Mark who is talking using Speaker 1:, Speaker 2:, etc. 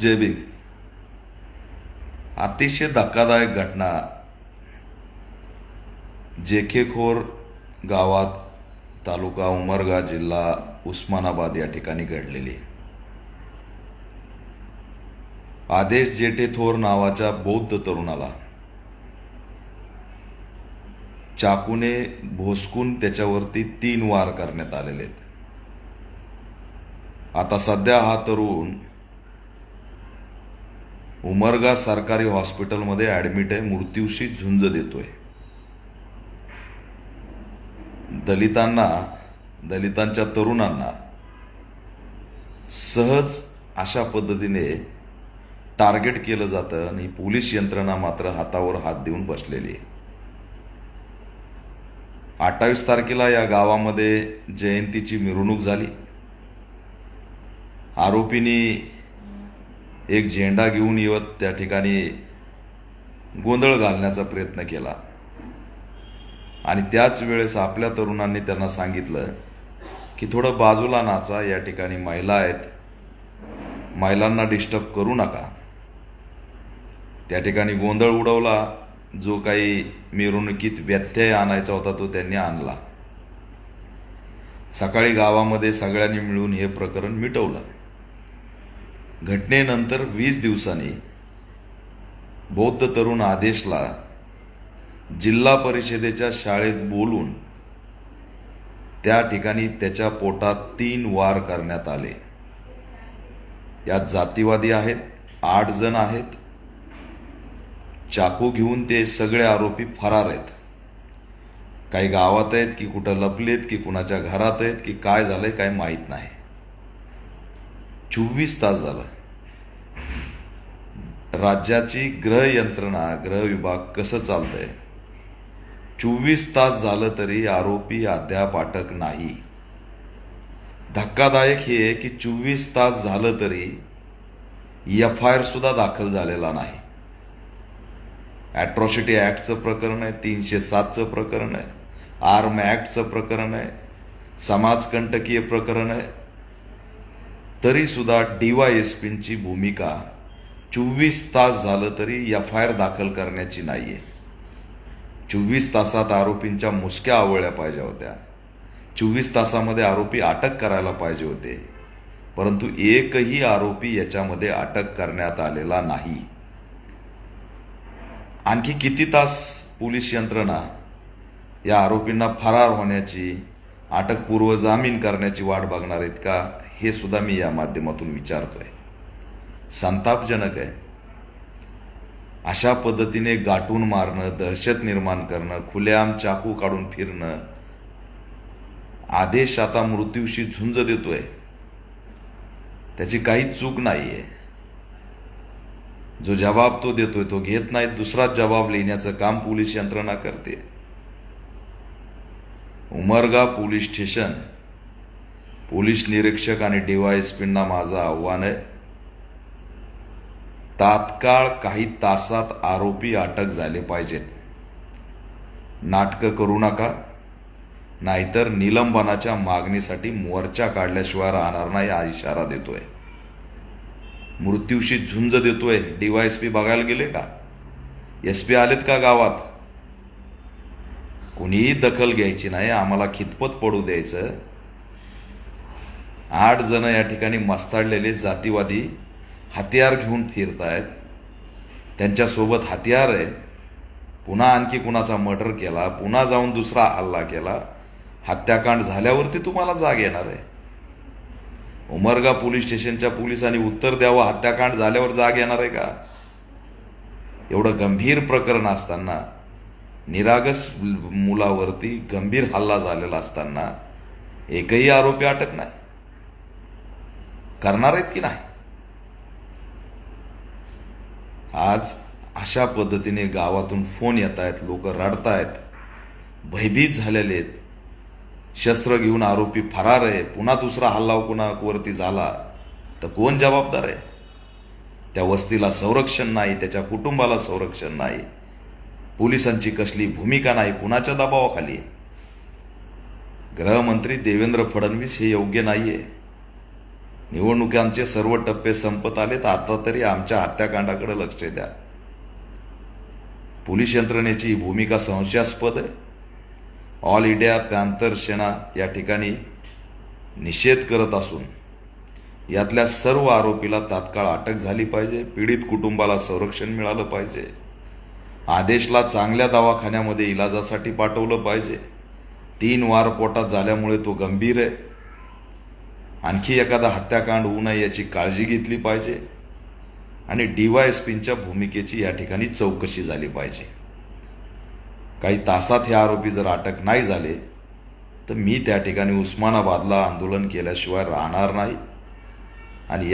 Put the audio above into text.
Speaker 1: जय भीम. अतिशय धक्कादायक घटना. जेखेखोर गावात तालुका उमरगा जिल्हा उस्मानाबाद या ठिकाणी घडलेली आदेश जेठे थोर नावाच्या बौद्ध तरुणाला चाकूने भोसकून त्याच्यावरती तीन वार करण्यात आलेले आहेत. आता सध्या हा तरुण उमरगा सरकारी हॉस्पिटलमध्ये ऍडमिट आहे मृत्यूशी झुंज देतोय. दलितांना दलितांच्या तरुणांना सहज अशा पद्धतीने टार्गेट केलं जातं आणि पोलीस यंत्रणा मात्र हातावर हात देऊन बसलेली आहे. अठ्ठावीस तारखेला या गावामध्ये जयंतीची मिरवणूक झाली. आरोपींनी एक झेंडा घेऊन येत त्या ठिकाणी गोंधळ घालण्याचा प्रयत्न केला. आणि त्याच वेळेस आपल्या तरुणांनी त्यांना सांगितलं की थोडं बाजूला नाचा या ठिकाणी महिला आहेत. महिलांना डिस्टर्ब करू नका. त्या ठिकाणी गोंधळ उडवला. जो काही मिरवणुकीत व्यत्यय आणायचा होता तो त्यांनी आणला. सकाळी गावामध्ये सगळ्यांनी मिळून हे प्रकरण मिटवलं. घटनेनंतर वीस दिवसांनी बौद्ध तरुण आदेशला जिल्हा परिषदेच्या शाळेत बोलून त्या ठिकाणी त्याच्या पोटात तीन वार करण्यात आले. यात जातीवादी आहेत आठ जण आहेत. चाकू घेऊन ते सगळे आरोपी फरार आहेत. काही गावात आहेत की कुठं लपलेत की कुणाच्या घरात आहेत की काय झालंय काय माहीत नाही. चोवीस तास झालं. राज्याची ग्रह यंत्रणा ग्रह विभाग कसं चालतंय? चोवीस तास झालं तरी आरोपी अद्याप अटक नाही. धक्कादायक हे आहे की चोवीस तास झालं तरी एफ आय आर सुद्धा दाखल झालेला नाही. ॲट्रॉसिटी ॲक्टचं प्रकरण आहे तीनशे सातचं प्रकरण आहे आर्म ॲक्टचं प्रकरण आहे समाजकंटकीय प्रकरण आहे तरीसुद्धा डी वाय एस पींची भूमिका चोवीस तास झालं तरी एफ आय आर दाखल करण्याची नाहीये. चोवीस तासात आरोपींच्या मुसक्या आवळल्या पाहिजे होत्या. चोवीस तासामध्ये आरोपी अटक करायला पाहिजे होते. परंतु एकही आरोपी याच्यामध्ये अटक करण्यात आलेला नाही. आणखी किती तास पोलीस यंत्रणा या आरोपींना फरार होण्याची अटकपूर्व जामीन करण्याची वाट बघणार आहेत का हे सुद्धा मी या माध्यमातून विचारतोय. संतापजनक आहे. अशा पद्धतीने गाठून मारणं दहशत निर्माण करणं खुलेआम चाकू काढून फिरणं आदेश आता मृत्यूशी झुंज देतोय. त्याची काही चूक नाही आहे जो जबाब तो देतोय तो घेत नाही दुसराच जबाब लिहिण्याचं काम पोलीस यंत्रणा करते. Umarga police station. पोलीस निरीक्षक आणि डीवायएसपींना माझं आव्हान आहे. तात्काळ काही तासात आरोपी अटक झाले पाहिजेत. नाटकं करू नका. नाहीतर निलंबनाच्या मागणीसाठी मोर्चा काढल्याशिवाय राहणार नाही हा इशारा देतोय. मृत्यूशी झुंज देतोय. डीवायएसपी बघायला गेले का? एस पी आलेत का गावात? कुणीही दखल घ्यायची नाही आम्हाला खितपत पडू द्यायचं. आठ जण या ठिकाणी मस्ताडलेले जातीवादी हत्यार घेऊन फिरतायत. त्यांच्यासोबत हत्यार आहे. पुन्हा आणखी कुणाचा मर्डर केला पुन्हा जाऊन दुसरा हल्ला केला. हत्याकांड झाल्यावरती तुम्हाला जाग येणार आहे. उमरगा पोलीस स्टेशनच्या पोलिसांनी उत्तर द्यावं हत्याकांड झाल्यावर जाग येणार आहे का? एवढं गंभीर प्रकरण असताना निरागस मुलावरती गंभीर हल्ला झालेला असताना एकही आरोपी अटक नाही. करणार आहेत की नाही? आज अशा पद्धतीने गावातून फोन येत आहेत लोक रडतायत भयभीत झालेले आहेत. शस्त्र घेऊन आरोपी फरार आहे. पुन्हा दुसरा हल्ला कुणावरती झाला तर कोण जबाबदार आहे? त्या वस्तीला संरक्षण नाही त्याच्या कुटुंबाला संरक्षण नाही. पोलिसांची कसली भूमिका नाही कुणाच्या दबावाखाली आहे? गृहमंत्री देवेंद्र फडणवीस हे योग्य नाहीये. निवडणुकांचे सर्व टप्पे संपत आले तर आता तरी आमच्या हत्याकांडाकडे लक्ष द्या. पोलीस यंत्रणेची ही भूमिका संशयास्पद आहे. ऑल इंडिया पॅन्थर सेना या ठिकाणी निषेध करत असून यातल्या सर्व आरोपीला तात्काळ अटक झाली पाहिजे पीडित कुटुंबाला संरक्षण मिळालं पाहिजे. आदेशला चांगल्या दवाखान्यामध्ये इलाजासाठी पाठवलं पाहिजे. तीन वार पोटात झाल्यामुळे तो गंभीर आहे. आणखी एखादा हत्याकांड होऊ नये याची काळजी घेतली पाहिजे. आणि डीवायएसपींच्या भूमिकेची या ठिकाणी चौकशी झाली पाहिजे. काही तासात हे आरोपी जर अटक नाही झाले तर मी त्या ठिकाणी उस्मानाबादला आंदोलन केल्याशिवाय राहणार नाही. आणि